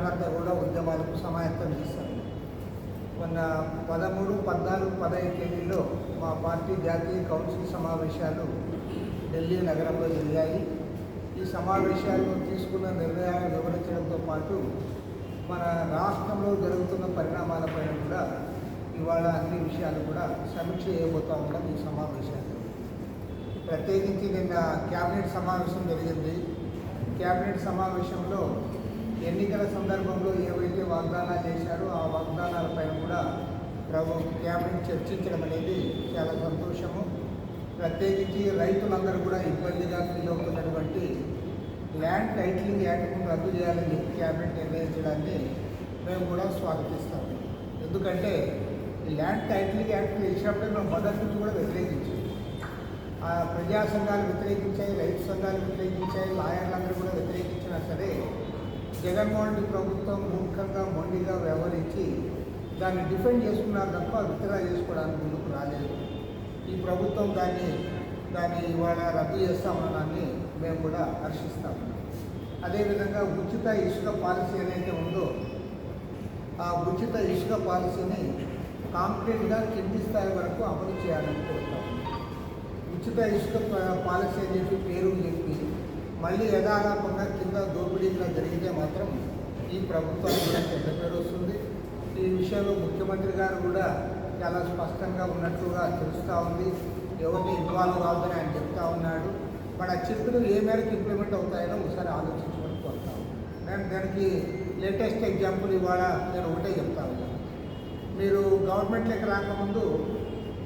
ఏడాదంతా కూడా ఉద్యమాలకు సమాయత్తం చేశారు. మొన్న పదమూడు పద్నాలుగు పదహైదు తేదీల్లో మా పార్టీ జాతీయ కౌన్సిల్ సమావేశాలు ఢిల్లీ నగరంలో జరిగాయి. ఈ సమావేశాల్లో తీసుకున్న నిర్ణయాలను వివరించడంతో పాటు మన రాష్ట్రంలో జరుగుతున్న పరిణామాలపైన కూడా ఇవాళ అన్ని విషయాలు కూడా సమీక్ష చేయబోతా ఉన్నాం ఈ సమావేశాలు ప్రత్యేకించి నిన్న క్యాబినెట్ సమావేశం జరిగింది. క్యాబినెట్ సమావేశంలో ఎన్నికల సందర్భంలో ఏవైతే వాగ్దానాలు చేశారో ఆ వాగ్దానాలపై కూడా ప్రభు క్యాబినెట్ చర్చించడం అనేది చాలా సంతోషము. ప్రత్యేకించి రైతులందరూ కూడా ఇబ్బందిగా ఫీల్ అవుతున్నటువంటి ల్యాండ్ టైటిలింగ్ యాక్ట్ను రద్దు చేయాలని క్యాబినెట్ నిర్ణయించడాన్ని మేము కూడా స్వాగతిస్తాము ఎందుకంటే ఈ ల్యాండ్ టైటిలింగ్ యాక్ట్ ఇచ్చినప్పుడే మేము మొదటి నుంచి కూడా వ్యతిరేకించాం. ఆ ప్రజా సంఘాలు వ్యతిరేకించాయి రైతు సంఘాలు వ్యతిరేకించాయి లాయర్లందరూ కూడా వ్యతిరేకించినా సరే జగన్మోహన్ రెడ్డి ప్రభుత్వం మూర్ఖంగా మొండిగా వ్యవహరించి దాన్ని డిఫెండ్ చేసుకున్నారు తప్ప విత్డ్రా చేసుకోవడానికి ముందుకు రాలేదు. ఈ ప్రభుత్వం దాన్ని దాన్ని ఇవాళ రద్దు చేస్తామన్నాన్ని మేము కూడా హర్షిస్తాము అదేవిధంగా ఉచిత ఇసుక పాలసీ ఏదైతే ఉందో ఆ ఉచిత ఇసుక పాలసీని కాంప్లీట్గా కింది స్థాయి వరకు అమలు చేయాలని కోరుతాము ఉచిత ఇసుక పాలసీ అని చెప్పి పేరు చెప్పి మళ్ళీ యథాలాపంగా కింద దోపిడీగా జరిగితే మాత్రం ఈ ప్రభుత్వానికి కూడా చెడ్డ పేరు వస్తుంది. ఈ విషయంలో ముఖ్యమంత్రి గారు కూడా చాలా స్పష్టంగా ఉన్నట్లుగా తెలుస్తూ ఉంది. ఎవరిని ఇన్వాల్వ్ కావద్దని ఆయన చెప్తా ఉన్నాడు. మన ఆ ఏ మేరకు ఇంప్లిమెంట్ అవుతాయో ఒకసారి ఆలోచించుకొని కోరుతాం నేను దానికి లేటెస్ట్ ఎగ్జాంపుల్ ఇవాళ నేను ఒకటే చెప్తా ఉన్నాను. మీరు గవర్నమెంట్లోకి రాకముందు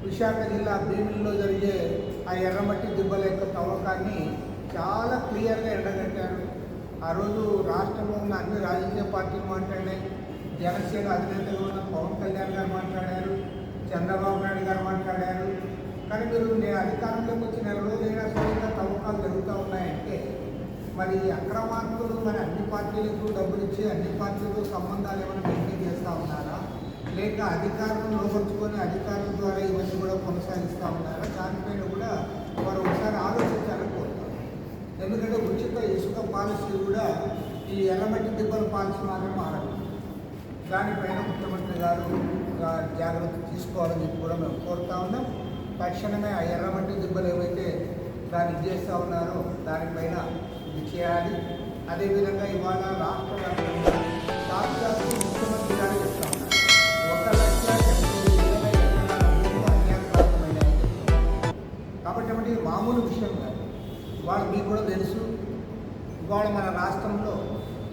విశాఖ జిల్లా భీమిలిలో జరిగే ఆ ఎర్రమట్టి దిబ్బల యొక్క తవ్వకాన్ని చాలా క్లియర్గా ఎండగట్టారు ఆ రోజు రాష్ట్రంలో ఉన్న అన్ని రాజకీయ పార్టీలు మాట్లాడినాయి జనసేన అధినేతగా ఉన్న పవన్ కళ్యాణ్ గారు మాట్లాడారు చంద్రబాబు నాయుడు గారు మాట్లాడారు. కానీ మీరు నేను అధికారంలోకి వచ్చి నెల రోజులైనా సరిగ్గా తవ్వకాలు జరుగుతూ ఉన్నాయంటే మరి అక్రమార్కులు మరి అన్ని పార్టీలకు డబ్బులు ఇచ్చి అన్ని పార్టీలకు సంబంధాలు ఏమైనా మెయింటైన్ చేస్తూ ఉన్నారా? లేక అధికారం లోపరుచుకొని అధికారుల ద్వారా ఇవన్నీ కూడా కొనసాగిస్తూ ఉన్నారా? దానిపైన కూడా వారు ఒకసారి ఆలోచించాలని కోరుతారు ఎందుకంటే ఉచిత ఇసుక పాలసీ కూడా ఈ ఎల్లమట్టి దిబ్బల పాలసీ మాత్రం మారదు దానిపైన ముఖ్యమంత్రి గారు జాగ్రత్త తీసుకోవాలని చెప్పి కూడా మేము కోరుతా ఉన్నాం. తక్షణమే ఆ ఎర్రమట్టి దిబ్బలు ఏవైతే దాన్ని చేస్తూ ఉన్నారో దానిపైన ఇది చేయాలి. అదేవిధంగా ఇవాళ రాష్ట్ర వ్యాప్తంగా ముఖ్యమంత్రి గారు చెప్తా ఉన్నారు. ఒక లక్ష కాబట్టి ఏమంటే? మామూలు విషయం కాదు. వాళ్ళు మీకు కూడా తెలుసు. ఇవాళ మన రాష్ట్రంలో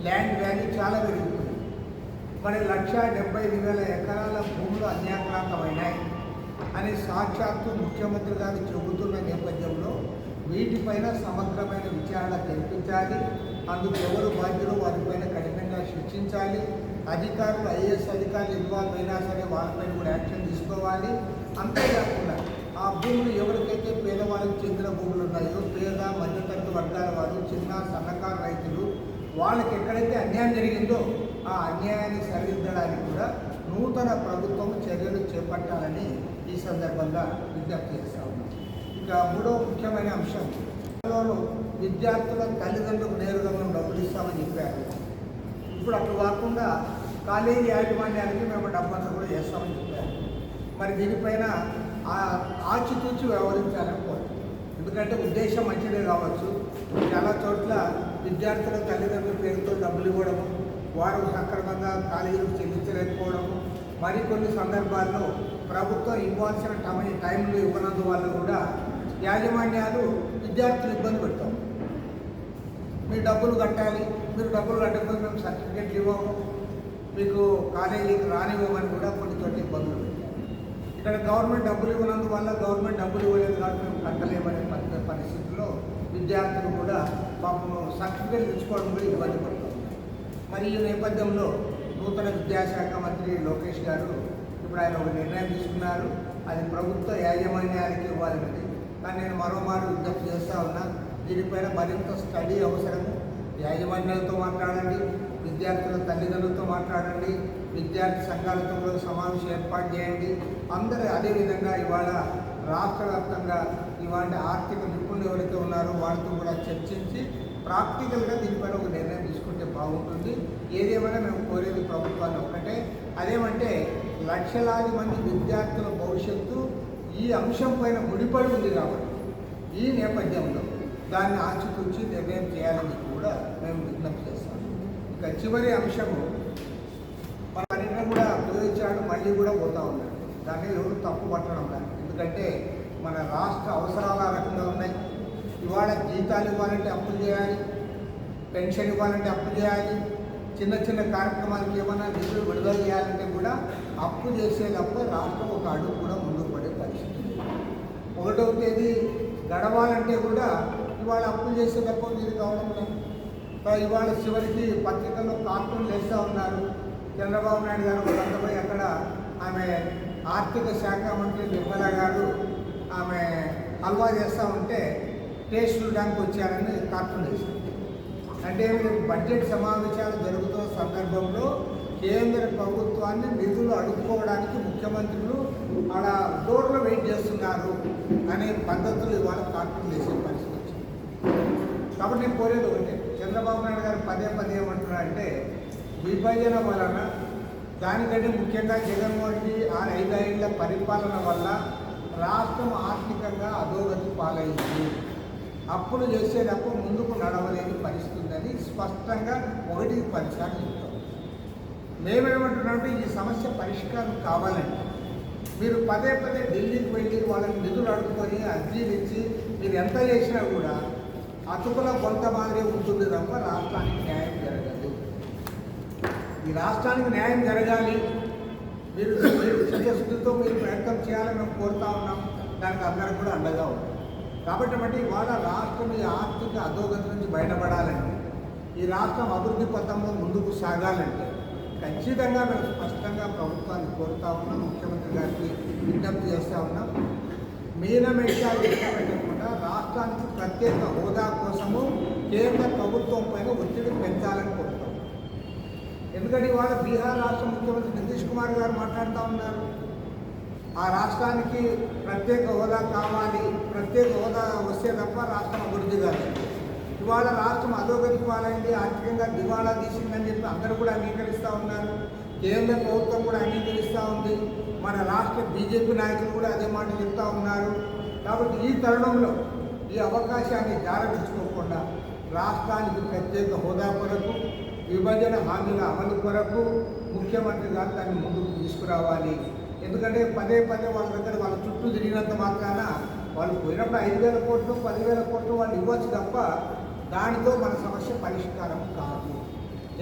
ల్యాండ్ వాల్యూ చాలా పెరిగిపోయింది. మరి లక్ష డెబ్బై ఐదు వేల ఎకరాల భూములు అన్యాక్రాంతమైనాయి అని సాక్షాత్తు ముఖ్యమంత్రి గారు చెబుతున్న నేపథ్యంలో వీటిపైన సమగ్రమైన విచారణ జరిపించాలి. అందుకు ఎవరు బాధ్యులు వారిపైన కఠినంగా శిక్షించాలి. అధికారులు ఐఏఎస్ అధికారులు ఇన్వాల్వ్ అయినా సరే వాళ్ళపైన కూడా యాక్షన్ తీసుకోవాలి. అంతేకాకుండా ఆ భూములు ఎవరికైతే పేదవాళ్ళకి చెందిన భూములు ఉన్నాయో పేద మధ్యతరగతి వర్గాల వారు చిన్న సన్నకారు రైతులు వాళ్ళకి ఎక్కడైతే అన్యాయం జరిగిందో ఆ అన్యాయాన్ని సరిదిద్దడానికి కూడా నూతన ప్రభుత్వం చర్యలు చేపట్టాలని ఈ సందర్భంగా విజ్ఞప్తి చేస్తా ఉన్నాం. ఇక మూడో ముఖ్యమైన అంశం విద్యార్థుల తల్లిదండ్రులకు నేరుగా మేము డబ్బులు ఇస్తామని చెప్పారు. ఇప్పుడు అప్పుడు కాకుండా కాలేజీ యాజమాన్యానికి మేము డబ్బంతా కూడా చేస్తామని చెప్పారు. మరి దీనిపైన ఆచితూచి వ్యవహరించాలని ఎందుకంటే ఉద్దేశం మంచిదే కావచ్చు. చాలా చోట్ల విద్యార్థుల తల్లిదండ్రుల పేరుతో డబ్బులు ఇవ్వడము వారు సక్రమంగా కాలేజీలకు చెల్లించలేకపోవడము మరికొన్ని సందర్భాల్లో ప్రభుత్వం ఇవ్వాల్సిన టైం టైంలో ఇవ్వనందువల్ల కూడా యాజమాన్యాలు విద్యార్థులు ఇబ్బంది పెడతాం మీరు డబ్బులు కట్టాలి మీరు డబ్బులు కట్టకపోతే మేము సర్టిఫికెట్లు ఇవ్వము మీకు కాలేజీకి రానివ్వమని కూడా కొన్ని చోట్ల ఇబ్బందులు ఇక్కడ గవర్నమెంట్ డబ్బులు ఇవ్వనందువల్ల గవర్నమెంట్ డబ్బులు ఇవ్వలేదు కాబట్టి మేము కట్టలేమనే పరి- పరిస్థితుల్లో విద్యార్థులు కూడా పాపం సర్టిఫికేట్ తెచ్చుకోవడం కూడా ఇబ్బంది పడుతుంది మరి ఈ నేపథ్యంలో నూతన విద్యాశాఖ మంత్రి లోకేష్ గారు ఇప్పుడు ఆయన ఒక నిర్ణయం తీసుకున్నారు. అది ప్రభుత్వ యాజమాన్యానికి ఇవ్వాలన్నది. కానీ నేను మరోమారు విజ్ఞప్తి చేస్తా ఉన్నా దీనిపైన మరింత స్టడీ అవసరము. యాజమాన్యాలతో మాట్లాడండి విద్యార్థుల తల్లిదండ్రులతో మాట్లాడండి విద్యార్థి సంఘాలతో కూడా సమావేశం ఏర్పాటు చేయండి. అందరూ అదేవిధంగా ఇవాళ రాష్ట్ర వ్యాప్తంగా ఇవాళ ఆర్థిక నిపుణులు ఎవరైతే ఉన్నారో వాళ్ళతో కూడా చర్చించి ప్రాక్టికల్గా దీనిపైన ఒక నిర్ణయం తీసుకుంటే బాగుంటుంది. ఏదేమైనా మేము కోరేది ప్రభుత్వాన్ని ఒకటే. అదేమంటే లక్షలాది మంది విద్యార్థుల భవిష్యత్తు ఈ అంశం పైన ముడిపడి ఉంది కాబట్టి ఈ నేపథ్యంలో దాన్ని ఆచితూచి నిర్ణయం చేయాలని కూడా మేము విజ్ఞప్తి చేస్తాం ఇక చివరి అంశము మన నిన్న కూడా ఉపయోగించాడు కూడా పోతూ ఉన్నాడు దాన్ని ఎవరు తప్పు పట్టడం లేదు. ఎందుకంటే మన రాష్ట్ర అవసరాలు ఆ రకంగా ఉన్నాయి. ఇవాళ జీతాలు ఇవ్వాలంటే అప్పులు చేయాలి పెన్షన్ ఇవ్వాలంటే అప్పు చేయాలి చిన్న చిన్న కార్యక్రమాలకి ఏమైనా నిధులు విడుదల చేయాలంటే కూడా అప్పు చేసేటప్పుడు రాష్ట్రం ఒక అడుగు కూడా ముందుకు పడే పరిస్థితి ఒకటవ తేదీ గడవాలంటే కూడా ఇవాళ అప్పులు చేసేటప్పుడు ఇది కావడం లేదు. ఇవాళ చివరికి పత్రికల్లో కార్టూన్లు వేస్తూ ఉన్నారు. చంద్రబాబు నాయుడు గారు వాళ్ళంతా అక్కడ ఆమె ఆర్థిక శాఖ మంత్రి నిర్మల గారు ఆమె హల్వా చేస్తూ ఉంటే టేస్ట్ చూడడానికి వచ్చారని కార్టూన్ చేశారు. అంటే మీరు బడ్జెట్ సమావేశాలు జరుగుతున్న సందర్భంలో కేంద్ర ప్రభుత్వాన్ని నిధులు అడుక్కోవడానికి ముఖ్యమంత్రులు ఆడ డోర్లో వెయిట్ చేస్తున్నారు అనే పద్ధతులు ఇవాళ కార్టూన్ చేసే పరిస్థితి వచ్చింది. కాబట్టి నేను కోరేది ఒకటే చంద్రబాబు నాయుడు గారు పదే పదే ఏమంటున్నారంటే విభజన వలన దానికంటే ముఖ్యంగా జగన్మోహన్ రెడ్డి ఆ ఐదేళ్ళ పరిపాలన వల్ల రాష్ట్రం ఆర్థికంగా అధోగతి పాలైంది. అప్పులు చేసేటప్పుడు ముందుకు నడవలేని పరిస్థితుందని స్పష్టంగా ఒకటి పరిష్కారం చెప్తాం. మేమేమంటున్నామంటే ఈ సమస్య పరిష్కారం కావాలంటే మీరు పదే పదే ఢిల్లీకి వెళ్ళి వాళ్ళకి నిధులు అడుగుకొని అర్జీలు ఇచ్చి మీరు ఎంత చేసినా కూడా అతుకుల కొంత మాదిరి ఉంటుంది తప్ప రాష్ట్రానికి న్యాయం ఈ రాష్ట్రానికి న్యాయం జరగాలి. మీరు మీరు చిత్తశుద్ధితో మీరు ప్రయత్నం చేయాలని మేము కోరుతా ఉన్నాం. దానికి అందరం కూడా అండగా ఉన్నాం. కాబట్టి బట్టి ఇవాళ రాష్ట్రం ఈ ఆర్థిక అధోగతి నుంచి బయటపడాలంటే ఈ రాష్ట్రం అభివృద్ధి పథంలో ముందుకు సాగాలంటే ఖచ్చితంగా మేము స్పష్టంగా ప్రభుత్వాన్ని కోరుతా ఉన్నాం. ముఖ్యమంత్రి గారికి విజ్ఞప్తి చేస్తూ ఉన్నాం. మీనమేషాలు పెట్టకుండా రాష్ట్రానికి ప్రత్యేక హోదా కోసము కేంద్ర ప్రభుత్వం పైన ఒత్తిడి పెంచాలని ఎందుకంటే ఇవాళ బీహార్ రాష్ట్ర ముఖ్యమంత్రి నితీష్ కుమార్ గారు మాట్లాడుతూ ఉన్నారు. ఆ రాష్ట్రానికి ప్రత్యేక హోదా కావాలి ప్రత్యేక హోదా వస్తే తప్ప రాష్ట్రం అభివృద్ధి కాదు. ఇవాళ రాష్ట్రం అధోగతి పాలైంది ఆర్థికంగా దివాళా తీసిందని చెప్పి అందరూ కూడా అంగీకరిస్తూ ఉన్నారు. కేంద్ర ప్రభుత్వం కూడా అంగీకరిస్తూ ఉంది. మన రాష్ట్ర బీజేపీ నాయకులు కూడా అదే మాట చెప్తా ఉన్నారు. కాబట్టి ఈ తరుణంలో ఈ అవకాశాన్ని జారపించుకోకుండా రాష్ట్రానికి ప్రత్యేక హోదా కొరకు విభజన హామీల అమలు కొరకు ముఖ్యమంత్రి గారు దాన్ని ముందుకు తీసుకురావాలి. ఎందుకంటే పదే పదే వాళ్ళ దగ్గర వాళ్ళ చుట్టూ తిరిగినంత మాత్రాన వాళ్ళు పోయినప్పుడు ఐదు వేల కోట్లు పదివేల కోట్లు వాళ్ళు ఇవ్వచ్చు తప్ప దానితో మన సమస్య పరిష్కారం కాదు.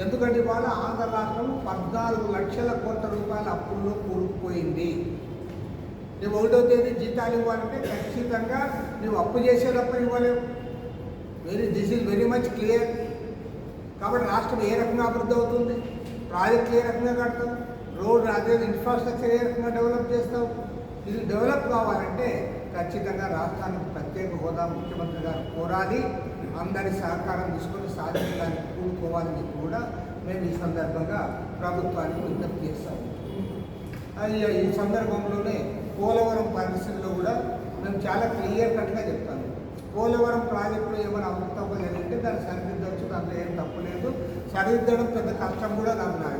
ఎందుకంటే ఇవాళ ఆంధ్ర రాష్ట్రం పద్నాలుగు లక్షల కోట్ల రూపాయల అప్పుల్లో కూరుకుపోయింది. నువ్వు ఒకటో తేదీ జీతాలు ఇవ్వాలంటే ఖచ్చితంగా నువ్వు అప్పు చేసేటప్పుడు ఇవ్వలేవు. Very this is very much clear కాబట్టి రాష్ట్రం ఏ రకంగా అభివృద్ధి అవుతుంది? ప్రాజెక్టులు ఏ రకంగా కడతాం రోడ్ అదే ఇన్ఫ్రాస్ట్రక్చర్ ఏ రకంగా డెవలప్ చేస్తాం ఇది డెవలప్ కావాలంటే ఖచ్చితంగా రాష్ట్రానికి ప్రత్యేక హోదా ముఖ్యమంత్రి గారు కోరాలి. అందరి సహకారం తీసుకొని సాధించడానికి కూడుకోవాలని కూడా మేము ఈ సందర్భంగా ప్రభుత్వానికి విజ్ఞప్తి చేస్తాము. ఈ సందర్భంలోనే పోలవరం పరిస్థితుల్లో కూడా మేము చాలా క్లియర్ కట్గా చెప్తాను పోలవరం ప్రాజెక్టులో ఏమైనా అవకతవకలు జరిగితే దాన్ని సరిగ్గా దాంట్లో ఏం తప్పు లేదు. సరిదిద్దడం పెద్ద కష్టం కూడా నాకు నా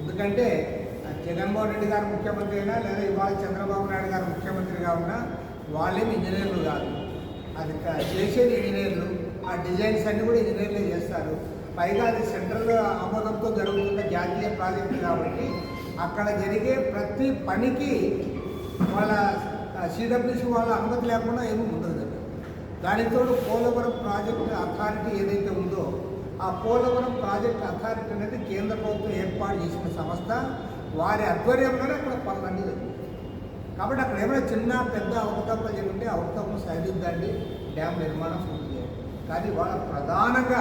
ఎందుకంటే జగన్మోహన్ రెడ్డి గారు ముఖ్యమంత్రి అయినా లేదా ఇవాళ చంద్రబాబు నాయుడు గారు ముఖ్యమంత్రిగా ఉన్నా వాళ్ళేం ఇంజనీర్లు కాదు. అది చేసేది ఇంజనీర్లు. ఆ డిజైన్స్ అన్ని కూడా ఇంజనీర్లే చేస్తారు. పైగా అది సెంట్రల్ ఆమోదంతో జరుగుతున్న జాతీయ ప్రాజెక్టు కాబట్టి అక్కడ జరిగే ప్రతి పనికి వాళ్ళ సిడబ్ల్యూసి వాళ్ళ అనుమతి లేకుండా ఏమి ఉండదు దానితో పోలవరం ప్రాజెక్టు అథారిటీ ఏదైతే ఉందో ఆ పోలవరం ప్రాజెక్ట్ అథారిటీ అనేది కేంద్ర ప్రభుత్వం ఏర్పాటు చేసిన సంస్థ. వారి ఆధ్వర్యంలోనే అక్కడ పనులన్నీ కాబట్టి అక్కడ ఏమైనా చిన్న పెద్ద అవకతవకలు జరిగితే అవకతవకలు సరిదిద్దండి డ్యామ్ నిర్మాణం పూర్తి చేయాలి కానీ వాళ్ళ ప్రధానంగా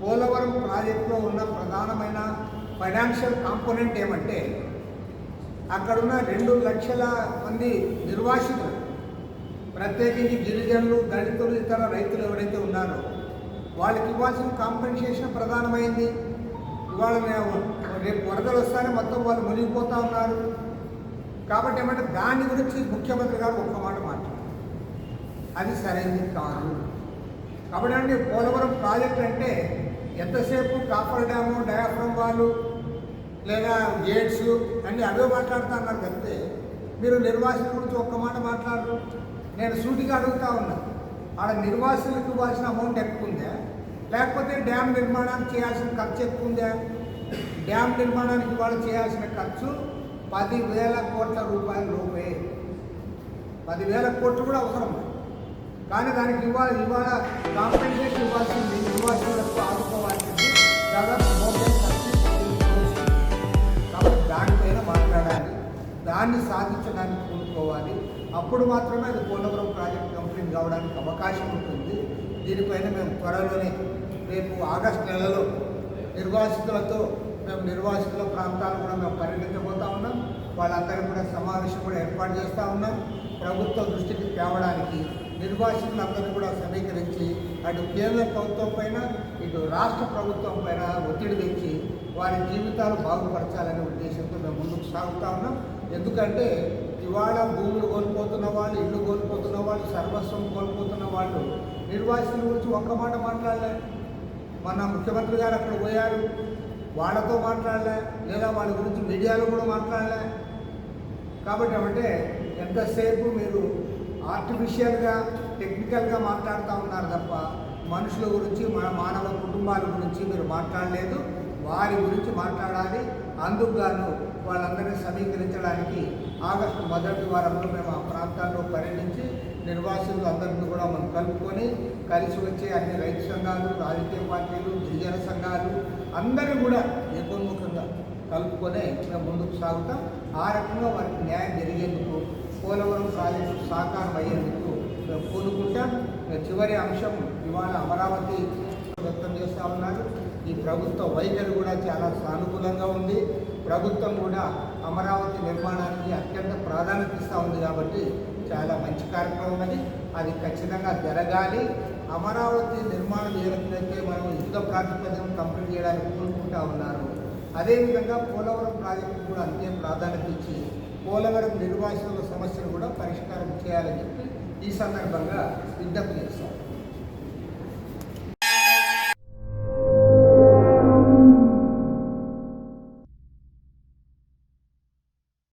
పోలవరం ప్రాజెక్టులో ఉన్న ప్రధానమైన ఫైనాన్షియల్ కాంపోనెంట్ ఏమంటే అక్కడున్న రెండు లక్షల మంది నిర్వాసితులు ప్రత్యేకించి గిరిజనులు దళితులు ఇతర రైతులు ఎవరైతే ఉన్నారో వాళ్ళకి ఇవ్వాల్సిన కాంపెన్సేషన్ ప్రధానమైంది. ఇవాళ మేము రేపు వరదలు వస్తానే మొత్తం వాళ్ళు మునిగిపోతూ ఉన్నారు. కాబట్టి ఏమంటే దాని గురించి ముఖ్యమంత్రి గారు ఒక్క మాట మాట్లాడారు. అది సరైనది కాదు. కాబట్టి అంటే పోలవరం ప్రాజెక్ట్ అంటే ఎంతసేపు కాపర్ డ్యాము డయాఫ్రమ్ వాళ్ళు లేదా గేట్స్ అన్నీ అవే మాట్లాడుతున్నారు తప్పితే మీరు నిర్వాసితుల గురించి ఒక్క మాట మాట్లాడరు. నేను సూటిగా అడుగుతా ఉన్నా. ఆడ నిర్వాసులకు ఇవ్వాల్సిన అమౌంట్ ఎక్కువ ఉందా? లేకపోతే డ్యామ్ నిర్మాణానికి చేయాల్సిన ఖర్చు ఎక్కువ ఉందా? డ్యామ్ నిర్మాణానికి వాళ్ళు చేయాల్సిన ఖర్చు పదివేల కోట్ల రూపాయల రూపే పదివేల కోట్లు కూడా అవసరం. కానీ దానికి ఇవాళ ఇవాళ కాంపెన్సేషన్ ఇవ్వాల్సింది. ఇవ్వాల్సినకు ఆదుకోవాల్సింది. దాదాపు దాన్ని సాధించడానికి కోరుకోవాలి అప్పుడు మాత్రమే అది పోలవరం ప్రాజెక్ట్ కంప్లీట్ కావడానికి అవకాశం ఉంటుంది. దీనిపైన మేము త్వరలోనే రేపు ఆగస్టు నెలలో నిర్వాసితులతో మేము నిర్వాసితుల ప్రాంతాలు కూడా మేము పర్యటించబోతా ఉన్నాం. వాళ్ళందరూ కూడా సమావేశం కూడా ఏర్పాటు చేస్తూ ఉన్నాం. ప్రభుత్వ దృష్టికి తేవడానికి నిర్వాసితులందరినీ కూడా సమీకరించి అటు కేంద్ర ప్రభుత్వం పైన ఇటు రాష్ట్ర ప్రభుత్వం పైన ఒత్తిడి తెచ్చి వారి జీవితాలు బాగుపరచాలనే ఉద్దేశంతో మేము ముందుకు సాగుతా ఉన్నాం. ఎందుకంటే ఇవాళ భూములు కోల్పోతున్న వాళ్ళు ఇల్లు కోల్పోతున్న వాళ్ళు సర్వస్వం కోల్పోతున్న వాళ్ళు నిర్వాసితుల గురించి ఒక్క మాట మాట్లాడలే. మన ముఖ్యమంత్రి గారు అక్కడ పోయారు వాళ్ళతో మాట్లాడలే లేదా వాళ్ళ గురించి మీడియాలో కూడా మాట్లాడలే. కాబట్టి ఏమంటే ఎంతసేపు మీరు ఆర్టిఫిషియల్గా టెక్నికల్గా మాట్లాడుతూ ఉన్నారు తప్ప మనుషుల గురించి మన మానవ కుటుంబాల గురించి మీరు మాట్లాడలేదు. వారి గురించి మాట్లాడాలి. అందుకు గాను వాళ్ళందరినీ సమీకరించడానికి ఆగస్టు మొదటి వారంలో మేము ఆ ప్రాంతాల్లో పర్యటించి నిర్వాసితులు అందరినీ కూడా మనం కలుపుకొని కలిసి వచ్చే అన్ని రైతు సంఘాలు రాజకీయ పార్టీలు గిరిజన సంఘాలు అందరూ కూడా ఏకోన్ముఖంగా కలుపుకొని మేము ముందుకు సాగుతాం. ఆ రకంగా వారికి న్యాయం జరిగేందుకు పోలవరం ప్రాజెక్టు సాకారం అయ్యేందుకు మేము కోరుకుంటాం చివరి అంశం ఇవాళ అమరావతి వ్యక్తం చేస్తూ ఉన్నారు. ఈ ప్రభుత్వ వైఖరి కూడా చాలా సానుకూలంగా ఉంది. ప్రభుత్వం కూడా అమరావతి నిర్మాణానికి అత్యంత ప్రాధాన్యత ఇస్తూ ఉంది కాబట్టి చాలా మంచి కార్యక్రమం అది అది ఖచ్చితంగా జరగాలి. అమరావతి నిర్మాణం ఏ మనం యుద్ధ ప్రాతిపదికం కంప్లీట్ చేయడానికి కోరుకుంటా ఉన్నారు. అదేవిధంగా పోలవరం ప్రాజెక్టు కూడా అంతే ప్రాధాన్యత ఇచ్చి పోలవరం నిర్వాసితుల సమస్యను కూడా పరిష్కారం చేయాలని చెప్పి ఈ సందర్భంగా విజ్ఞప్తి చేస్తాం